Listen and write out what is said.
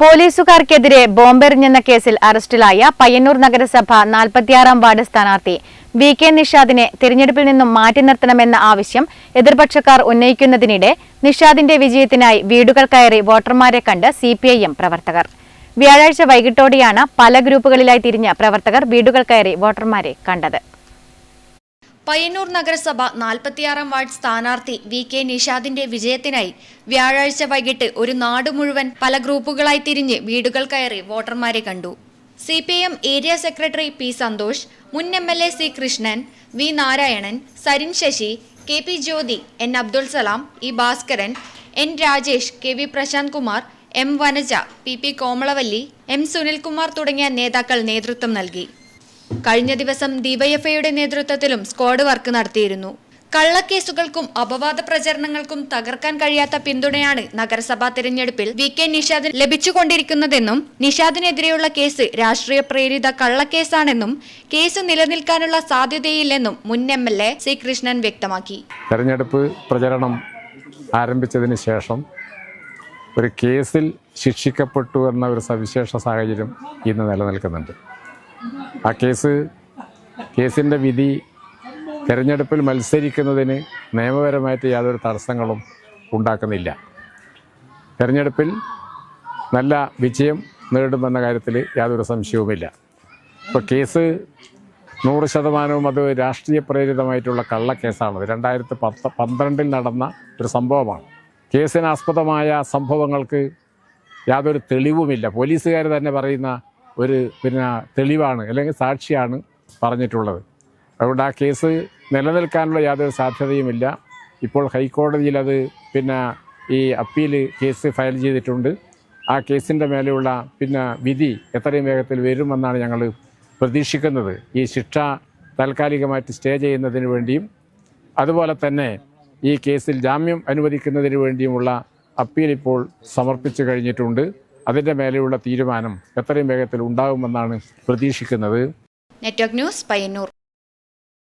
പോലീസുകാർക്കെതിരെ ബോംബെറിഞ്ഞെന്ന കേസിൽ അറസ്റ്റിലായ പയ്യന്നൂർ നഗരസഭ നാൽപ്പത്തിയാറാം വാർഡ് സ്ഥാനാർത്ഥി വി കെ നിഷാദിനെ തിരഞ്ഞെടുപ്പിൽ നിന്നും മാറ്റി നിർത്തണമെന്ന ആവശ്യം എതിർപക്ഷക്കാർ ഉന്നയിക്കുന്നതിനിടെ നിഷാദിന്റെ വിജയത്തിനായി വീടുകൾ കയറി വോട്ടർമാരെ കണ്ട് സി പ്രവർത്തകർ. വ്യാഴാഴ്ച വൈകിട്ടോടെയാണ് പല ഗ്രൂപ്പുകളിലായി തിരിഞ്ഞ പ്രവർത്തകർ വീടുകൾ കയറി വോട്ടർമാരെ കണ്ടത്. പയ്യന്നൂർ നഗരസഭ നാൽപ്പത്തിയാറാം വാർഡ് സ്ഥാനാർത്ഥി വി കെ നിഷാദിന്റെ വിജയത്തിനായി വ്യാഴാഴ്ച വൈകിട്ട് ഒരു നാട് മുഴുവൻ പല ഗ്രൂപ്പുകളായി തിരിഞ്ഞ് വീടുകൾ കയറി വോട്ടർമാരെ കണ്ടു. C P M area secretary P Santosh മുൻ M L A C Krishnan V Narayanan Sarin Sasi K P Jyothi N Abdul Salam E Bhaskaran N Rajesh K V Prashanth Kumar M Vanaja P P Komalavalli M Sunilkumar തുടങ്ങിയ നേതാക്കൾ നേതൃത്വം നൽകി. കഴിഞ്ഞ ദിവസം ഡിവൈഎഫ്ഐയുടെ നേതൃത്വത്തിലും squad work നടത്തിയിരുന്നു. കള്ളക്കേസുകൾക്കും അപവാദ പ്രചരണങ്ങൾക്കും തകർക്കാൻ കഴിയാത്ത പിന്തുണയാണ് നഗരസഭാ തിരഞ്ഞെടുപ്പിൽ വി കെ നിഷാദിന് ലഭിച്ചുകൊണ്ടിരിക്കുന്നതെന്നും നിഷാദിനെതിരെയുള്ള കേസ് രാഷ്ട്രീയ പ്രേരിത കള്ളക്കേസാണെന്നും കേസ് നിലനിൽക്കാനുള്ള സാധ്യതയില്ലെന്നും മുൻ M L A C Krishnan വ്യക്തമാക്കി. തെരഞ്ഞെടുപ്പ് പ്രചരണം ആരംഭിച്ചതിന് ശേഷം ഒരു കേസിൽ ശിക്ഷിക്കപ്പെട്ടു എന്ന ഒരു സവിശേഷ സാഹചര്യം ഇന്ന് നിലനിൽക്കുന്നുണ്ട്. ആ കേസ് കേസിന്റെ വിധി തിരഞ്ഞെടുപ്പിൽ മത്സരിക്കുന്നതിന് നിയമപരമായിട്ട് യാതൊരു തടസ്സങ്ങളും ഉണ്ടാക്കുന്നില്ല. തിരഞ്ഞെടുപ്പിൽ നല്ല വിജയം നേടുമെന്ന കാര്യത്തിൽ യാതൊരു സംശയവുമില്ല. ഇപ്പോൾ കേസ് നൂറ് ശതമാനവും അത് രാഷ്ട്രീയ പ്രേരിതമായിട്ടുള്ള കള്ളക്കേസാണ് രണ്ടായിരത്തി പത്ത് പന്ത്രണ്ടിൽ നടന്ന ഒരു സംഭവമാണ്. കേസിനാസ്പദമായ സംഭവങ്ങൾക്ക് യാതൊരു തെളിവുമില്ല. പോലീസുകാർ തന്നെ പറയുന്ന ഒരു പിന്നെ തെളിവാണ് അല്ലെങ്കിൽ സാക്ഷിയാണ് പറഞ്ഞിട്ടുള്ളത്. അതുകൊണ്ട് ആ കേസ് നിലനിൽക്കാനുള്ള യാതൊരു സാധ്യതയുമില്ല. ഇപ്പോൾ ഹൈക്കോടതിയിൽ അത് പിന്നെ ഈ അപ്പീൽ കേസ് ഫയൽ ചെയ്തിട്ടുണ്ട്. ആ കേസിന്റെ മേലെയുള്ള പിന്നെ വിധി എത്രയും വേഗത്തിൽ വരുമെന്നാണ് ഞങ്ങൾ പ്രതീക്ഷിക്കുന്നത്. ഈ ശിക്ഷ താൽക്കാലികമായിട്ട് സ്റ്റേ ചെയ്യുന്നതിന് വേണ്ടിയും അതുപോലെ തന്നെ ഈ കേസിൽ ജാമ്യം അനുവദിക്കുന്നതിന് വേണ്ടിയുമുള്ള അപ്പീൽ ഇപ്പോൾ സമർപ്പിച്ചു കഴിഞ്ഞിട്ടുണ്ട്. അതിന്റെ മേലെയുള്ള തീരുമാനം എത്രയും വേഗത്തിൽ ഉണ്ടാകുമെന്നാണ് പ്രതീക്ഷിക്കുന്നത്. Network news Payyanur.